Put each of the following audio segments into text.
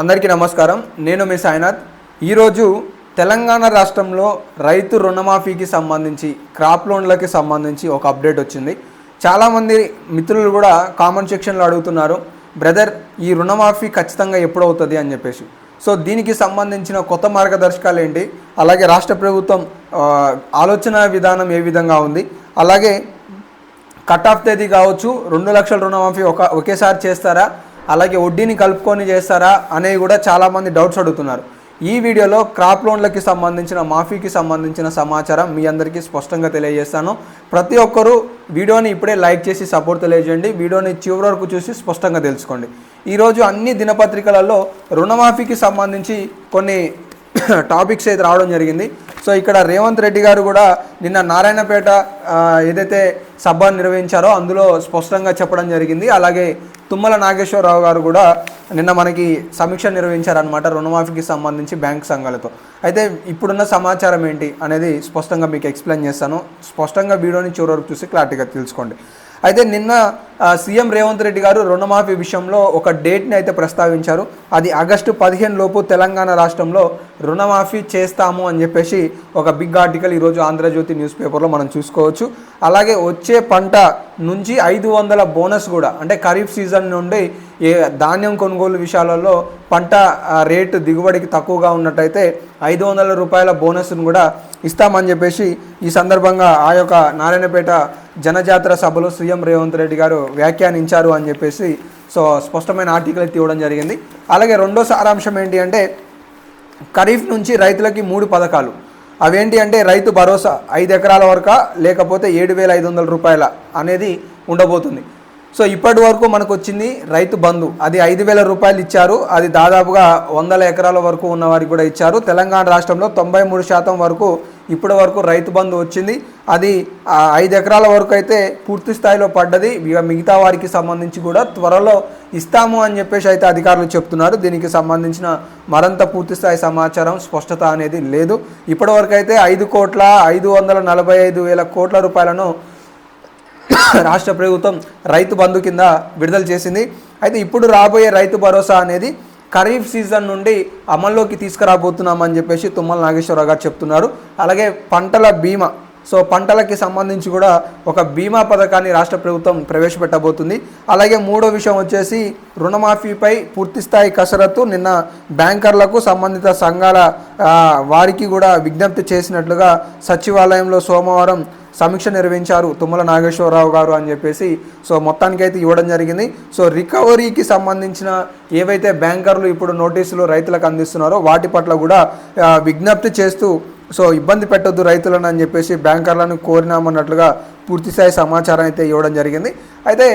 అందరికీ నమస్కారం. నేను మీ సాయినాథ్. ఈరోజు తెలంగాణ రాష్ట్రంలో రైతు రుణమాఫీకి సంబంధించి క్రాప్ లోన్లకి సంబంధించి ఒక అప్డేట్ వచ్చింది. చాలామంది మిత్రులు కూడా కామెంట్ సెక్షన్లో అడుగుతున్నారు బ్రదర్ ఈ రుణమాఫీ ఖచ్చితంగా ఎప్పుడు అవుతుంది అని చెప్పేసి. సో దీనికి సంబంధించిన కొత్త మార్గదర్శకాలు ఏంటి? అలాగే రాష్ట్ర ప్రభుత్వం ఆలోచన విధానం ఏ విధంగా ఉంది? అలాగే కట్ ఆఫ్ తేదీ కావచ్చు రెండు లక్షల రుణమాఫీ ఒక ఒకేసారి చేస్తారా? అలాగే వడ్డీని కలుపుకొని చేస్తారా అనేవి కూడా చాలామంది డౌట్స్ అడుగుతున్నారు. ఈ వీడియోలో క్రాప్ లోన్లకి సంబంధించిన మాఫీకి సంబంధించిన సమాచారం మీ అందరికీ స్పష్టంగా తెలియజేస్తాను. ప్రతి ఒక్కరూ వీడియోని ఇప్పుడే లైక్ చేసి సపోర్ట్ తెలియజేయండి. వీడియోని చివరి వరకు చూసి స్పష్టంగా తెలుసుకోండి. ఈరోజు అన్ని దినపత్రికలలో రుణమాఫీకి సంబంధించి కొన్ని టాపిక్స్ అయితే రావడం జరిగింది. సో ఇక్కడ రేవంత్ రెడ్డి గారు కూడా నిన్న నారాయణపేట ఏదైతే సభ నిర్వహించారో అందులో స్పష్టంగా చెప్పడం జరిగింది. అలాగే తుమ్మల నాగేశ్వరరావు గారు కూడా నిన్న మనకి సమీక్ష నిర్వహించారనమాట రుణమాఫీకి సంబంధించి బ్యాంక్ సంఘాలతో. అయితే ఇప్పుడున్న సమాచారం ఏంటి అనేది స్పష్టంగా మీకు ఎక్స్ప్లెయిన్ చేస్తాను. స్పష్టంగా వీడియోని చివరి వరకు చూసి క్లారిటీగా తెలుసుకోండి. అయితే నిన్న సీఎం రేవంత్ రెడ్డి గారు రుణమాఫీ విషయంలో ఒక డేట్ని అయితే ప్రస్తావించారు. అది ఆగస్టు పదిహేను లోపు తెలంగాణ రాష్ట్రంలో రుణమాఫీ చేస్తాము అని చెప్పేసి ఒక బిగ్ ఆర్టికల్ ఈరోజు ఆంధ్రజ్యోతి న్యూస్ పేపర్లో మనం చూసుకోవచ్చు. అలాగే వచ్చే పంట నుంచి ఐదు వందల బోనస్ కూడా అంటే ఖరీఫ్ సీజన్ నుండి ఏ ధాన్యం కొనుగోలు విషయాలలో పంట రేటు దిగుబడికి తక్కువగా ఉన్నట్టయితే ఐదు వందల రూపాయల బోనస్ను కూడా ఇస్తామని చెప్పేసి ఈ సందర్భంగా ఆ యొక్క నారాయణపేట జనజాతర సభలో సీఎం రేవంత్ రెడ్డి గారు వ్యాఖ్యానించారు అని చెప్పేసి సో స్పష్టమైన ఆర్టికల్ తీయడం జరిగింది. అలాగే రెండో సారాంశం ఏంటి అంటే ఖరీఫ్ నుంచి రైతులకి మూడు పథకాలు. అవేంటి అంటే రైతు భరోసా ఐదు ఎకరాల వరకు లేకపోతే ఏడు వేల ఐదు వందల రూపాయల అనేది ఉండబోతుంది. సో ఇప్పటి వరకు మనకు వచ్చింది రైతు బంధు. అది ఐదు వేల రూపాయలు ఇచ్చారు. అది దాదాపుగా వందల ఎకరాల వరకు ఉన్న వారికి కూడా ఇచ్చారు. తెలంగాణ రాష్ట్రంలో తొంభై మూడు శాతం వరకు ఇప్పటి వరకు రైతు బంధు వచ్చింది. అది ఐదు ఎకరాల వరకు అయితే పూర్తి స్థాయిలో పడ్డది. ఇక మిగతా వారికి సంబంధించి కూడా త్వరలో ఇస్తాము అని చెప్పేసి అయితే అధికారులు చెప్తున్నారు. దీనికి సంబంధించిన మరింత పూర్తిస్థాయి సమాచారం స్పష్టత అనేది లేదు. ఇప్పటివరకు అయితే ఐదు కోట్ల ఐదు వందల నలభై ఐదు వేల కోట్ల రూపాయలను రాష్ట్ర ప్రభుత్వం రైతు బంధు కింద విడుదల చేసింది. అయితే ఇప్పుడు రాబోయే రైతు భరోసా అనేది ఖరీఫ్ సీజన్ నుండి అమల్లోకి తీసుకురాబోతున్నామని చెప్పేసి తుమ్మల నాగేశ్వరరావు గారు చెప్తున్నారు. అలాగే పంటల బీమా సో పంటలకి సంబంధించి కూడా ఒక బీమా పథకాన్ని రాష్ట్ర ప్రభుత్వం ప్రవేశపెట్టబోతుంది. అలాగే మూడో విషయం వచ్చేసి రుణమాఫీపై పూర్తిస్థాయి కసరత్తు నిన్న బ్యాంకర్లకు సంబంధిత సంఘాల వారికి కూడా విజ్ఞప్తి చేసినట్లుగా సచివాలయంలో సోమవారం సమీక్ష నిర్వహించారు తుమ్మల నాగేశ్వరరావు గారు అని చెప్పేసి. సో మొత్తానికైతే ఇవ్వడం జరిగింది. సో రికవరీకి సంబంధించిన ఏవైతే బ్యాంకర్లు ఇప్పుడు నోటీసులు రైతులకు అందిస్తున్నారో వాటి పట్ల కూడా విజ్ఞప్తి చేస్తూ సో ఇబ్బంది పెట్టొద్దు రైతులను అని చెప్పేసి బ్యాంకర్లను కోరినామన్నట్లుగా పూర్తిస్థాయి సమాచారం అయితే ఇవ్వడం జరిగింది. అయితే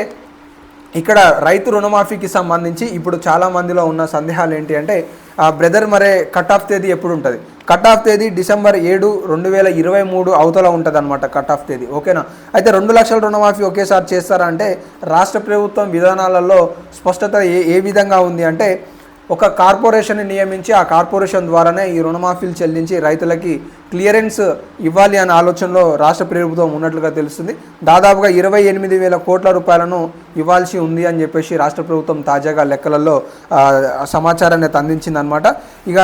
ఇక్కడ రైతు రుణమాఫీకి సంబంధించి ఇప్పుడు చాలా మందిలో ఉన్న సందేహాలు ఏంటి అంటే ఆ బ్రదర్ మరే కట్ ఆఫ్ తేదీ ఎప్పుడు ఉంటుంది? కట్ ఆఫ్ తేదీ డిసెంబర్ ఏడు రెండు వేల ఇరవై మూడు అవతల ఉంటుంది అనమాట కట్ ఆఫ్ తేదీ ఓకేనా? అయితే రెండు లక్షల రుణమాఫీ ఒకేసారి చేస్తారా అంటే రాష్ట్ర ప్రభుత్వం విధానాలలో స్పష్టత ఏ ఏ విధంగా ఉంది అంటే ఒక కార్పొరేషన్ని నియమించి ఆ కార్పొరేషన్ ద్వారానే ఈ రుణమాఫీలు చెల్లించి రైతులకి క్లియరెన్స్ ఇవ్వాలి అనే ఆలోచనలో రాష్ట్ర ప్రభుత్వం ఉన్నట్లుగా తెలుస్తుంది. దాదాపుగా ఇరవై ఎనిమిది వేల కోట్ల రూపాయలను ఇవ్వాల్సి ఉంది అని చెప్పేసి రాష్ట్ర ప్రభుత్వం తాజాగా లెక్కలలో సమాచారాన్ని అందించిందనమాట ఇక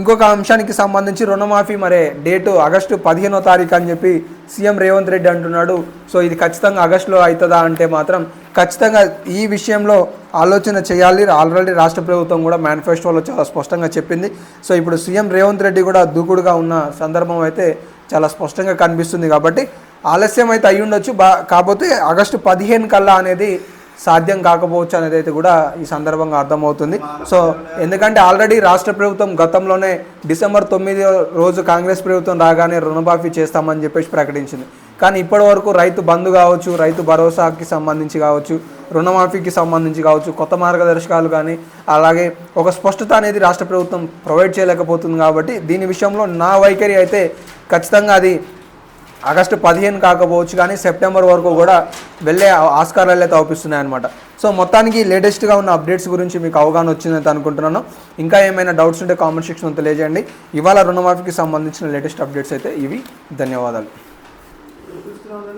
ఇంకొక అంశానికి సంబంధించి రుణమాఫీ మరే డేటు ఆగస్టు పదిహేనో తారీఖు అని చెప్పి సీఎం రేవంత్ రెడ్డి అంటున్నాడు. సో ఇది ఖచ్చితంగా ఆగస్టులో అవుతుందా అంటే మాత్రం ఖచ్చితంగా ఈ విషయంలో ఆలోచన చేయాలి. ఆల్రెడీ రాష్ట్ర ప్రభుత్వం కూడా మేనిఫెస్టోలో చాలా స్పష్టంగా చెప్పింది. సో ఇప్పుడు సీఎం రేవంత్ రెడ్డి కూడా దూకుడుగా ఉన్న సందర్భం అయితే చాలా స్పష్టంగా కనిపిస్తుంది కాబట్టి ఆలస్యం అయితే అయి ఉండొచ్చు. బా కాకపోతే ఆగస్టు పదిహేను కల్లా అనేది సాధ్యం కాకపోవచ్చు అనేది అయితే కూడా ఈ సందర్భంగా అర్థమవుతుంది. సో ఎందుకంటే ఆల్రెడీ రాష్ట్ర ప్రభుత్వం గతంలోనే డిసెంబర్ తొమ్మిది రోజు కాంగ్రెస్ ప్రభుత్వం రాగానే రుణమాఫీ చేస్తామని చెప్పేసి ప్రకటించింది. కానీ ఇప్పటి వరకు రైతు బంధు కావచ్చు రైతు భరోసాకి సంబంధించి కావచ్చు రుణమాఫీకి సంబంధించి కావచ్చు కొత్త మార్గదర్శకాలు కానీ అలాగే ఒక స్పష్టత అనేది రాష్ట్ర ప్రభుత్వం ప్రొవైడ్ చేయలేకపోతుంది కాబట్టి దీని విషయంలో నా వైఖరి అయితే ఖచ్చితంగా అది ఆగస్టు పదిహేను కాకపోవచ్చు కానీ సెప్టెంబర్ వరకు కూడా వెళ్ళే ఆస్కారాలు అయితే అవుపిస్తున్నాయి అనమాట సో మొత్తానికి లేటెస్ట్గా ఉన్న అప్డేట్స్ గురించి మీకు అవగాహన వచ్చిందని అనుకుంటున్నాను. ఇంకా ఏమైనా డౌట్స్ ఉంటే కామెంట్ సెక్షన్లో తెలియజేయండి. ఇవాళ రుణమాఫీకి సంబంధించిన లేటెస్ట్ అప్డేట్స్ అయితే ఇవి. ధన్యవాదాలు. இருக்கிறவங்களே